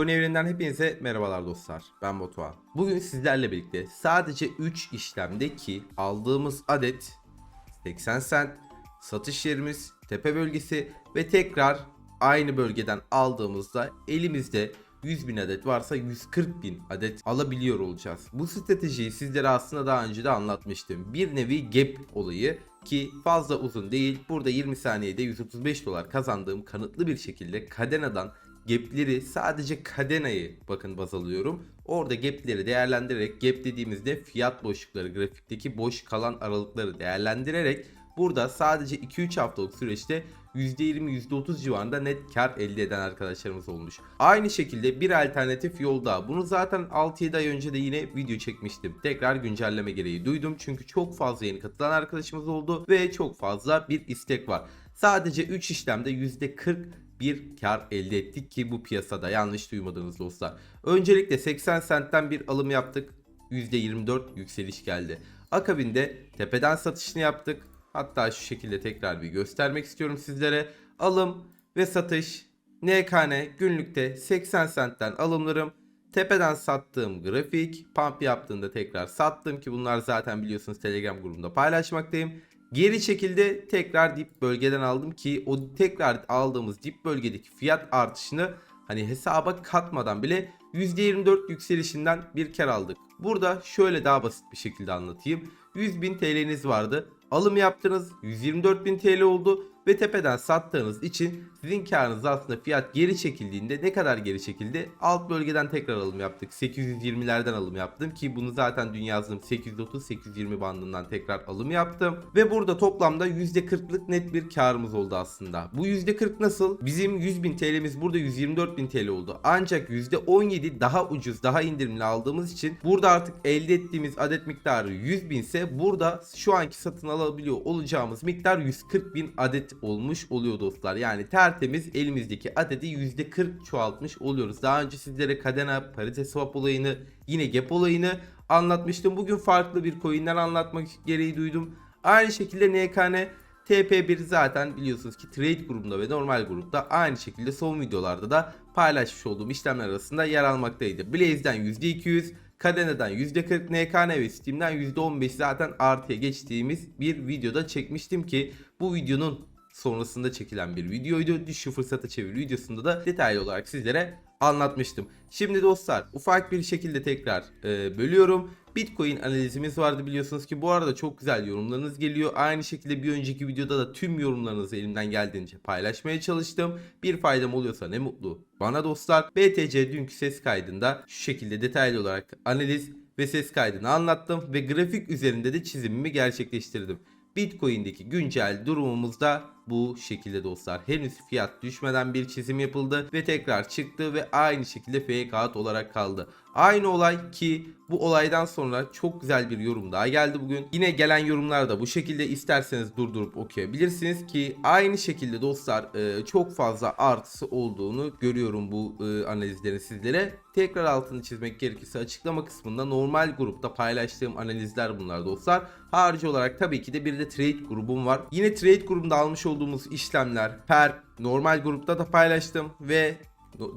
Konu evreninden hepinize merhabalar dostlar. Ben Batuhan. Bugün sizlerle birlikte sadece 3 işlemdeki aldığımız adet 80 cent, satış yerimiz, tepe bölgesi ve tekrar aynı bölgeden aldığımızda elimizde 100 bin adet varsa 140 bin adet alabiliyor olacağız. Bu stratejiyi sizlere aslında daha önce de anlatmıştım. Bir nevi gap olayı ki fazla uzun değil. Burada 20 saniyede 135 dolar kazandığım kanıtlı bir şekilde Cadena'dan gapleri sadece Cadena'yı bakın baz alıyorum. Orada gapleri değerlendirerek gap dediğimizde fiyat boşlukları grafikteki boş kalan aralıkları değerlendirerek burada sadece 2-3 haftalık süreçte %20 %30 civarında net kar elde eden arkadaşlarımız olmuş. Aynı şekilde bir alternatif yolda. Bunu zaten 6-7 ay önce de yine video çekmiştim. Tekrar güncelleme gereği duydum. Çünkü çok fazla yeni katılan arkadaşımız oldu ve çok fazla bir istek var. Sadece 3 işlemde %40 bir kar elde ettik ki bu piyasada yanlış duymadınız dostlar. Öncelikle 80 sentten bir alım yaptık. %24 yükseliş geldi. Akabinde tepeden satışını yaptık. Hatta şu şekilde tekrar bir göstermek istiyorum sizlere. Alım ve satış NKN günlükte 80 sentten alımlarım. Tepeden sattığım grafik, pump yaptığında tekrar sattım ki bunlar zaten biliyorsunuz Telegram grubunda paylaşmaktayım. Geri çekildi tekrar dip bölgeden aldım ki o tekrar aldığımız dip bölgedeki fiyat artışını hani hesaba katmadan bile %24 yükselişinden bir kar aldık. Burada şöyle daha basit bir şekilde anlatayım. 100.000 TL'niz vardı. Alım yaptınız 124.000 TL oldu ve tepeden sattığınız için sizin karınız aslında fiyat geri çekildiğinde ne kadar geri çekildi? Alt bölgeden tekrar alım yaptık. 820'lerden alım yaptım ki bunu zaten dün yazdığım 830-820 bandından tekrar alım yaptım. Ve burada toplamda %40'lık net bir karımız oldu aslında. Bu %40 nasıl? Bizim 100.000 TL'miz burada 124.000 TL oldu. Ancak %17 daha ucuz daha indirimli aldığımız için burada artık elde ettiğimiz adet miktarı 100.000 ise burada şu anki satın alabiliyor olacağımız miktar 140.000 adet olmuş oluyor dostlar. Yani tertemiz elimizdeki adedi %40 çoğaltmış oluyoruz. Daha önce sizlere Cadena parite swap olayını yine gap olayını anlatmıştım. Bugün farklı bir coin'den anlatmak gereği duydum. Aynı şekilde NKN TP1 zaten biliyorsunuz ki trade grubunda ve normal grupta aynı şekilde son videolarda da paylaşmış olduğum işlemler arasında yer almaktaydı. Blaze'den %200, Cadena'dan %40, NKN ve Steam'den %15 zaten artıya geçtiğimiz bir videoda çekmiştim ki bu videonun sonrasında çekilen bir videoydu. Düşü fırsata çevir videosunda da detaylı olarak sizlere anlatmıştım. Şimdi dostlar ufak bir şekilde tekrar e, bölüyorum. Bitcoin analizimiz vardı biliyorsunuz ki bu arada çok güzel yorumlarınız geliyor. Aynı şekilde bir önceki videoda da tüm yorumlarınızı elimden geldiğince paylaşmaya çalıştım. Bir faydam oluyorsa ne mutlu bana dostlar. BTC dünkü ses kaydında şu şekilde detaylı olarak analiz ve ses kaydını anlattım ve grafik üzerinde de çizimimi gerçekleştirdim. Bitcoin'deki güncel durumumuzda bu şekilde dostlar. Henüz fiyat düşmeden bir çizim yapıldı ve tekrar çıktı ve aynı şekilde fake out olarak kaldı. Aynı olay ki bu olaydan sonra çok güzel bir yorum daha geldi bugün. Yine gelen yorumlar da bu şekilde isterseniz durdurup okuyabilirsiniz ki aynı şekilde dostlar e, çok fazla artısı olduğunu görüyorum bu e, analizlerin sizlere. Tekrar altını çizmek gerekirse açıklama kısmında normal grupta paylaştığım analizler bunlar dostlar. Harici olarak tabii ki de bir de trade grubum var. Yine trade grubunda almış olduğumuz işlemler per normal grupta da paylaştım ve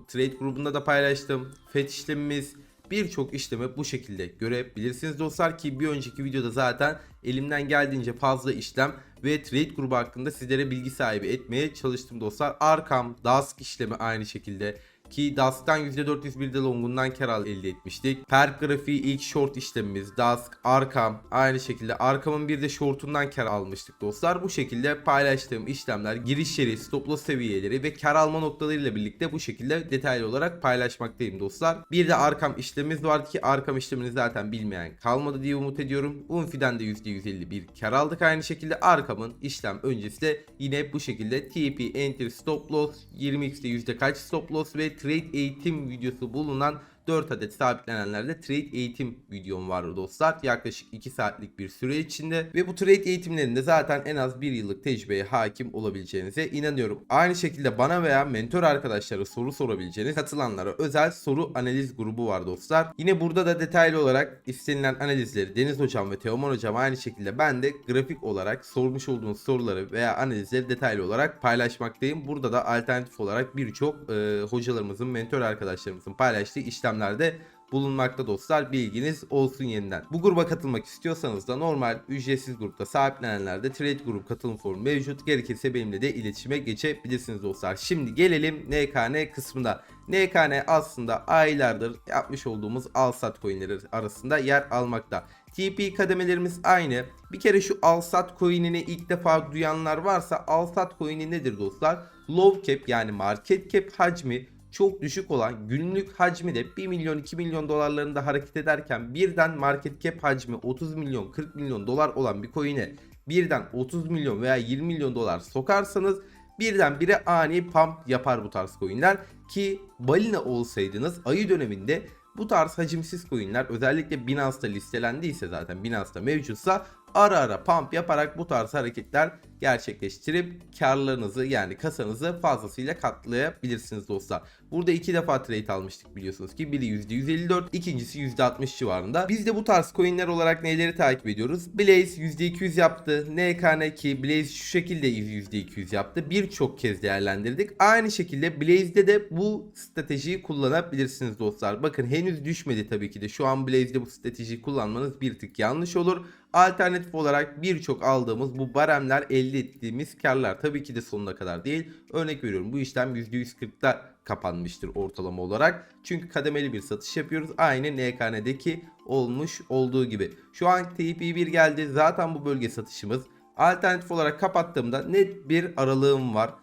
trade grubunda da paylaştım. FET işlemimiz birçok işlemi bu şekilde görebilirsiniz dostlar ki bir önceki videoda zaten elimden geldiğince fazla işlem ve trade grubu hakkında sizlere bilgi sahibi etmeye çalıştım dostlar. Arkam, Dask işlemi aynı şekilde ki Dask'tan %401'de longundan kar elde etmiştik. Perk grafiği ilk short işlemimiz Dask, Arkam aynı şekilde Arkam'ın bir de shortundan kar almıştık dostlar. Bu şekilde paylaştığım işlemler giriş yeri, stop loss seviyeleri ve kar alma noktalarıyla birlikte bu şekilde detaylı olarak paylaşmaktayım dostlar. Bir de Arkam işlemimiz vardı ki Arkam işlemini zaten bilmeyen kalmadı diye umut ediyorum. Unfi'den de %150 bir kar aldık aynı şekilde Arkam'ın işlem öncesi de yine bu şekilde TP, Enter, Stop Loss, 20x'de yüzde kaç Stop Loss ve Trade eğitim videosu bulunan 4 adet sabitlenenlerde trade eğitim videom var dostlar. Yaklaşık 2 saatlik bir süre içinde ve bu trade eğitimlerinde zaten en az 1 yıllık tecrübeye hakim olabileceğinize inanıyorum. Aynı şekilde bana veya mentor arkadaşlara soru sorabileceğiniz katılanlara özel soru analiz grubu var dostlar. Yine burada da detaylı olarak istenilen analizleri Deniz Hocam ve Teoman Hocam aynı şekilde ben de grafik olarak sormuş olduğunuz soruları veya analizleri detaylı olarak paylaşmaktayım. Burada da alternatif olarak birçok e, hocalarımızın, mentor arkadaşlarımızın paylaştığı işlemlerde bulunmakta dostlar bilginiz olsun yeniden. Bu gruba katılmak istiyorsanız da normal ücretsiz grupta sahiplenenlerde trade grup katılım formu mevcut. Gerekirse benimle de iletişime geçebilirsiniz dostlar. Şimdi gelelim NKN kısmında. NKN aslında aylardır yapmış olduğumuz al sat coinleri arasında yer almakta. TP kademelerimiz aynı. Bir kere şu al sat coin'ini ilk defa duyanlar varsa al sat coin'i nedir dostlar? Low cap yani market cap hacmi çok düşük olan günlük hacmi de 1 milyon 2 milyon dolarlarında hareket ederken birden market cap hacmi 30 milyon 40 milyon dolar olan bir coin'e birden 30 milyon veya 20 milyon dolar sokarsanız birden bire ani pump yapar bu tarz coin'ler. Ki balina olsaydınız ayı döneminde bu tarz hacimsiz coin'ler özellikle Binance'da listelendiyse zaten Binance'da mevcutsa ara ara pump yaparak bu tarz hareketler gerçekleştirip karlarınızı yani kasanızı fazlasıyla katlayabilirsiniz dostlar. Burada iki defa trade almıştık biliyorsunuz ki biri %154 ikincisi %60 civarında. Biz de bu tarz coinler olarak neleri takip ediyoruz? Blaze %200 yaptı. NKN2 Blaze şu şekilde %200 yaptı. Birçok kez değerlendirdik. Aynı şekilde Blaze'de de bu stratejiyi kullanabilirsiniz dostlar. Bakın henüz düşmedi tabii ki de. Şu an Blaze'de bu stratejiyi kullanmanız bir tık yanlış olur. Alternatif olarak birçok aldığımız bu baremler elde ettiğimiz karlar tabii ki de sonuna kadar değil. Örnek veriyorum bu işlem %140'da kapanmıştır ortalama olarak. Çünkü kademeli bir satış yapıyoruz. Aynı NKN'deki olmuş olduğu gibi. Şu an TP1 geldi. Zaten bu bölge satışımız. Alternatif olarak kapattığımda net bir aralığım var.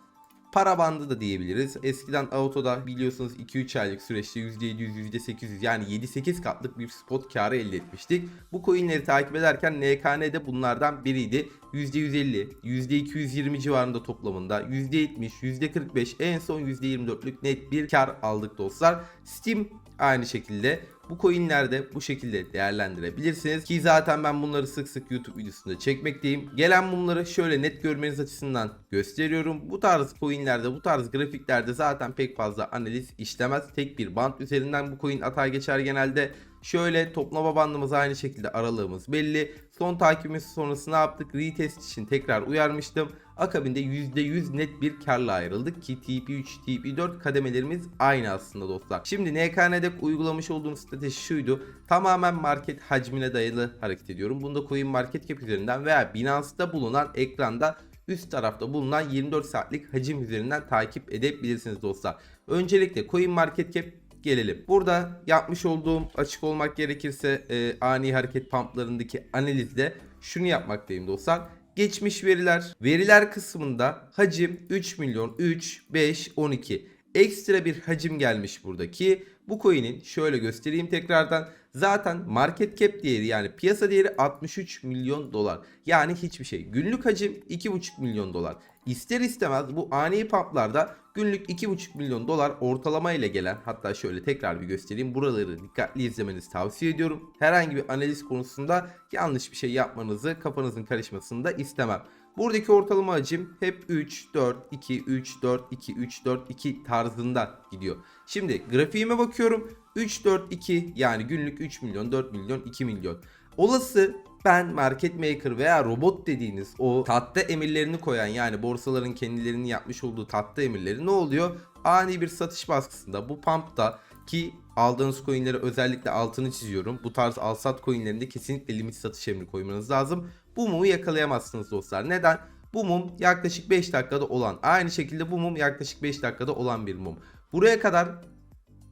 Para bandı da diyebiliriz. Eskiden autoda biliyorsunuz 2-3 aylık süreçte %700, %800 yani 7-8 katlık bir spot karı elde etmiştik. Bu coinleri takip ederken NKN de bunlardan biriydi. %150, %220 civarında toplamında, %70, %45 en son %24'lük net bir kar aldık dostlar. Steam aynı şekilde bu coinlerde bu şekilde değerlendirebilirsiniz. Ki zaten ben bunları sık sık YouTube videosunda çekmekteyim. Gelen mumları şöyle net görmeniz açısından gösteriyorum. Bu tarz coinlerde bu tarz grafiklerde zaten pek fazla analiz işlemez. Tek bir band üzerinden bu coin atar geçer genelde. Şöyle toplama bandımız aynı şekilde aralığımız belli. Son takibimiz sonrası ne yaptık? Retest için tekrar uyarmıştım. Akabinde %100 net bir karla ayrıldık ki TP3, TP4 kademelerimiz aynı aslında dostlar. Şimdi NKN'de uygulamış olduğum strateji şuydu. Tamamen market hacmine dayalı hareket ediyorum. Bunda Coin Market Cap üzerinden veya Binance'da bulunan ekranda üst tarafta bulunan 24 saatlik hacim üzerinden takip edebilirsiniz dostlar. Öncelikle Coin Market Cap gelelim. Burada yapmış olduğum açık olmak gerekirse e, ani hareket pumplarındaki analizde şunu yapmaktayım dostlar. Geçmiş veriler. Veriler kısmında hacim 3 milyon 3, 5, 12. Ekstra bir hacim gelmiş buradaki. Bu coin'in şöyle göstereyim tekrardan. Zaten market cap değeri yani piyasa değeri 63 milyon dolar. Yani hiçbir şey. Günlük hacim 2,5 milyon dolar. İster istemez bu ani pumplarda günlük 2,5 milyon dolar ortalama ile gelen hatta şöyle tekrar bir göstereyim. Buraları dikkatli izlemenizi tavsiye ediyorum. Herhangi bir analiz konusunda yanlış bir şey yapmanızı kafanızın karışmasını da istemem. Buradaki ortalama hacim hep 3, 4, 2, 3, 4, 2, 3, 4, 2 tarzında gidiyor. Şimdi grafiğime bakıyorum. 3, 4, 2 yani günlük 3 milyon, 4 milyon, 2 milyon. Olası ben market maker veya robot dediğiniz o tahta emirlerini koyan yani borsaların kendilerinin yapmış olduğu tahta emirleri ne oluyor? Ani bir satış baskısında bu pumpta ki aldığınız coinleri özellikle altını çiziyorum. Bu tarz alsat coinlerinde kesinlikle limit satış emri koymanız lazım. Bu mumu yakalayamazsınız dostlar. Neden? Bu mum yaklaşık 5 dakikada olan. Aynı şekilde bu mum yaklaşık 5 dakikada olan bir mum. Buraya kadar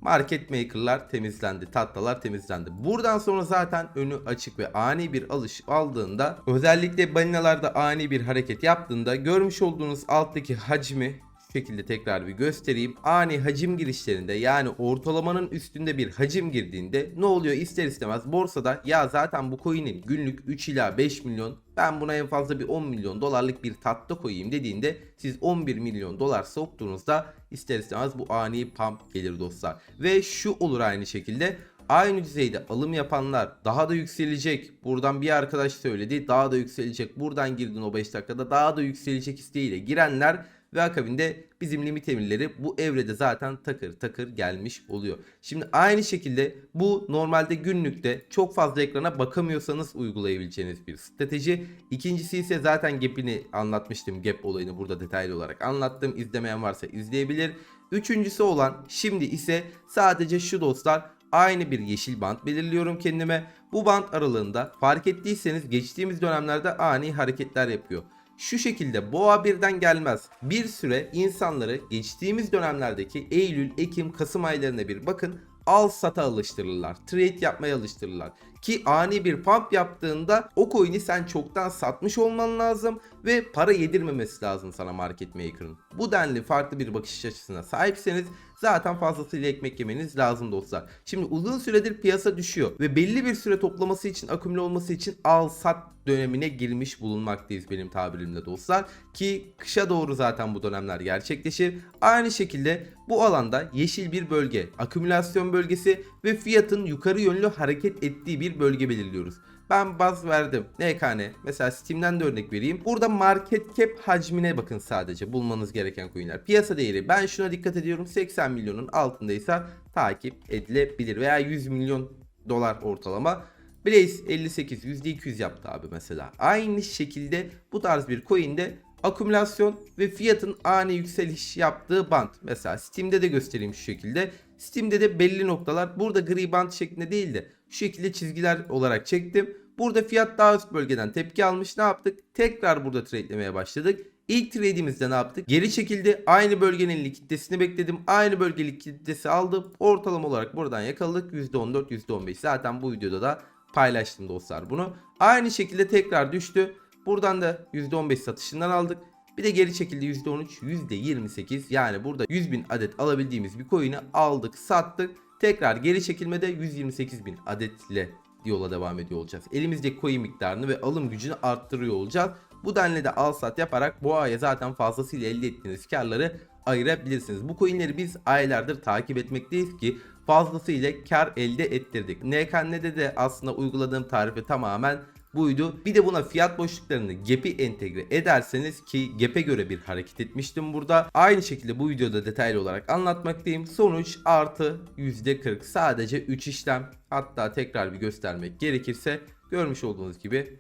market maker'lar temizlendi, tatlılar temizlendi. Buradan sonra zaten önü açık ve ani bir alış aldığında özellikle balinalarda ani bir hareket yaptığında görmüş olduğunuz alttaki hacmi şu şekilde tekrar bir göstereyim. Ani hacim girişlerinde yani ortalamanın üstünde bir hacim girdiğinde ne oluyor ister istemez borsada ya zaten bu coin'in günlük 3 ila 5 milyon ben buna en fazla bir 10 milyon dolarlık bir tatlı koyayım dediğinde siz 11 milyon dolar soktuğunuzda ister istemez bu ani pump gelir dostlar. Ve şu olur aynı şekilde aynı düzeyde alım yapanlar daha da yükselecek. Buradan bir arkadaş söyledi daha da yükselecek. Buradan girdin o 5 dakikada daha da yükselecek isteğiyle girenler ve akabinde bizim limit emirleri bu evrede zaten takır takır gelmiş oluyor. Şimdi aynı şekilde bu normalde günlükte çok fazla ekrana bakamıyorsanız uygulayabileceğiniz bir strateji. İkincisi ise zaten gap'ini anlatmıştım. Gap olayını burada detaylı olarak anlattım. İzlemeyen varsa izleyebilir. Üçüncüsü olan şimdi ise sadece şu dostlar aynı bir yeşil bant belirliyorum kendime. Bu bant aralığında fark ettiyseniz geçtiğimiz dönemlerde ani hareketler yapıyor. Şu şekilde boğa birden gelmez. Bir süre insanları geçtiğimiz dönemlerdeki Eylül, Ekim, Kasım aylarına bir bakın al sata alıştırırlar. Trade yapmaya alıştırırlar. Ki ani bir pump yaptığında o coin'i sen çoktan satmış olman lazım ve para yedirmemesi lazım sana market maker'ın. Bu denli farklı bir bakış açısına sahipseniz zaten fazlasıyla ekmek yemeniz lazım dostlar. Şimdi uzun süredir piyasa düşüyor ve belli bir süre toplaması için, akümüle olması için al sat dönemine girmiş bulunmaktayız benim tabirimle dostlar. Ki kışa doğru zaten bu dönemler gerçekleşir. Aynı şekilde bu alanda yeşil bir bölge, akümülasyon bölgesi ve fiyatın yukarı yönlü hareket ettiği bir bölge belirliyoruz. Ben baz verdim. NKN. Mesela Steam'den de örnek vereyim. Burada market cap hacmine bakın sadece bulmanız gereken coinler. Piyasa değeri. Ben şuna dikkat ediyorum. 80 milyonun altındaysa takip edilebilir. Veya 100 milyon dolar ortalama. Blaze 58 %200 yaptı abi mesela. Aynı şekilde bu tarz bir coin'de akümülasyon ve fiyatın ani yükseliş yaptığı band. Mesela Steam'de de göstereyim şu şekilde. Steam'de de belli noktalar burada gri band şeklinde değil de şu şekilde çizgiler olarak çektim. Burada fiyat daha üst bölgeden tepki almış. Ne yaptık? Tekrar burada trade'lemeye başladık. İlk trade'imizde ne yaptık? Geri çekildi. Aynı bölgenin likiditesini bekledim. Aynı bölge likiditesi aldım. Ortalama olarak buradan yakaladık. %14, %15. Zaten bu videoda da paylaştım dostlar bunu. Aynı şekilde tekrar düştü. Buradan da %15 satışından aldık. Bir de geri çekildi %13, %28 yani burada 100 bin adet alabildiğimiz bir coin'i aldık sattık. Tekrar geri çekilmede 128 bin adetle yola devam ediyor olacağız. Elimizdeki coin miktarını ve alım gücünü arttırıyor olacağız. Bu denli de al sat yaparak bu aya zaten fazlasıyla elde ettiğiniz karları ayırabilirsiniz. Bu coinleri biz aylardır takip etmekteyiz ki fazlasıyla kar elde ettirdik. NKN'de de aslında uyguladığım tarifi tamamen buydu. Bir de buna fiyat boşluklarını gap'i entegre ederseniz ki gap'e göre bir hareket etmiştim burada. Aynı şekilde bu videoda detaylı olarak anlatmaktayım. Sonuç artı %40 sadece 3 işlem. Hatta tekrar bir göstermek gerekirse görmüş olduğunuz gibi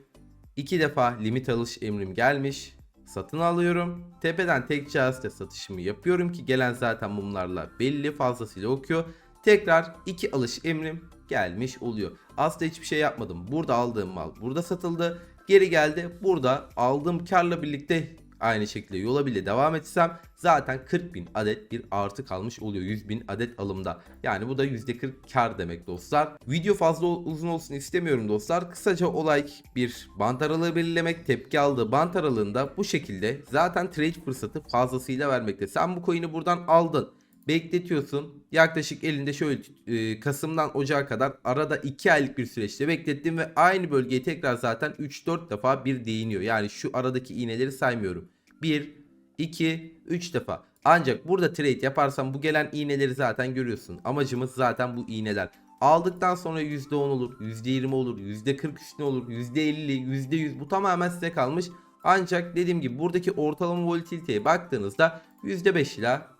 2 defa limit alış emrim gelmiş. Satın alıyorum. Tepeden tek cihazda satışımı yapıyorum ki gelen zaten mumlarla belli fazlasıyla okuyor. Tekrar iki alış emrim gelmiş oluyor. Aslında hiçbir şey yapmadım. Burada aldığım mal burada satıldı. Geri geldi. Burada aldığım karla birlikte aynı şekilde yola bile devam etsem zaten 40 bin adet bir artı kalmış oluyor 100 bin adet alımda. Yani bu da %40 kar demek dostlar. Video fazla uzun olsun istemiyorum dostlar. Kısaca olay bir bant aralığı belirlemek. Tepki aldığı bant aralığında bu şekilde zaten trade fırsatı fazlasıyla vermekte. Sen bu coin'i buradan aldın bekletiyorsun. Yaklaşık elinde şöyle e, Kasım'dan Ocağa kadar arada 2 aylık bir süreçte beklettim ve aynı bölgeye tekrar zaten 3-4 defa bir değiniyor. Yani şu aradaki iğneleri saymıyorum. 1, 2, 3 defa. Ancak burada trade yaparsan bu gelen iğneleri zaten görüyorsun. Amacımız zaten bu iğneler. Aldıktan sonra %10 olur, %20 olur, %40 üstüne olur, %50, %100 bu tamamen size kalmış. Ancak dediğim gibi buradaki ortalama volatiliteye baktığınızda %5 ila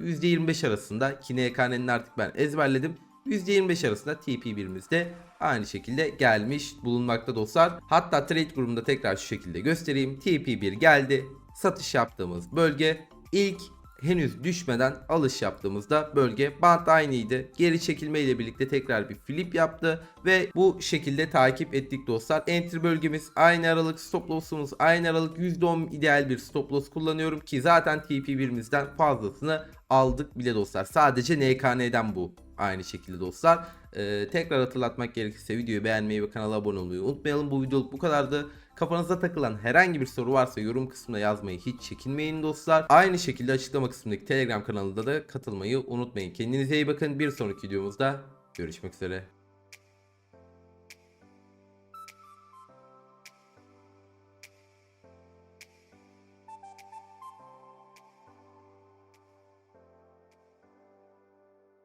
%25 arasında ki NKN'nin artık ben ezberledim. %25 arasında TP1'imizde aynı şekilde gelmiş bulunmakta dostlar. Hatta trade grubunda tekrar şu şekilde göstereyim. TP1 geldi. Satış yaptığımız bölge ilk henüz düşmeden alış yaptığımızda bölge bant aynıydı. Geri çekilme ile birlikte tekrar bir flip yaptı ve bu şekilde takip ettik dostlar. Entry bölgemiz aynı aralık stop loss'umuz aynı aralık %10 ideal bir stop loss kullanıyorum ki zaten TP1'imizden fazlasını aldık bile dostlar. Sadece NKN'den bu aynı şekilde dostlar. Ee, tekrar hatırlatmak gerekirse videoyu beğenmeyi ve kanala abone olmayı unutmayalım. Bu videoluk bu kadardı. Kafanıza takılan herhangi bir soru varsa yorum kısmına yazmayı hiç çekinmeyin dostlar. Aynı şekilde açıklama kısmındaki Telegram kanalında da katılmayı unutmayın. Kendinize iyi bakın. Bir sonraki videomuzda görüşmek üzere.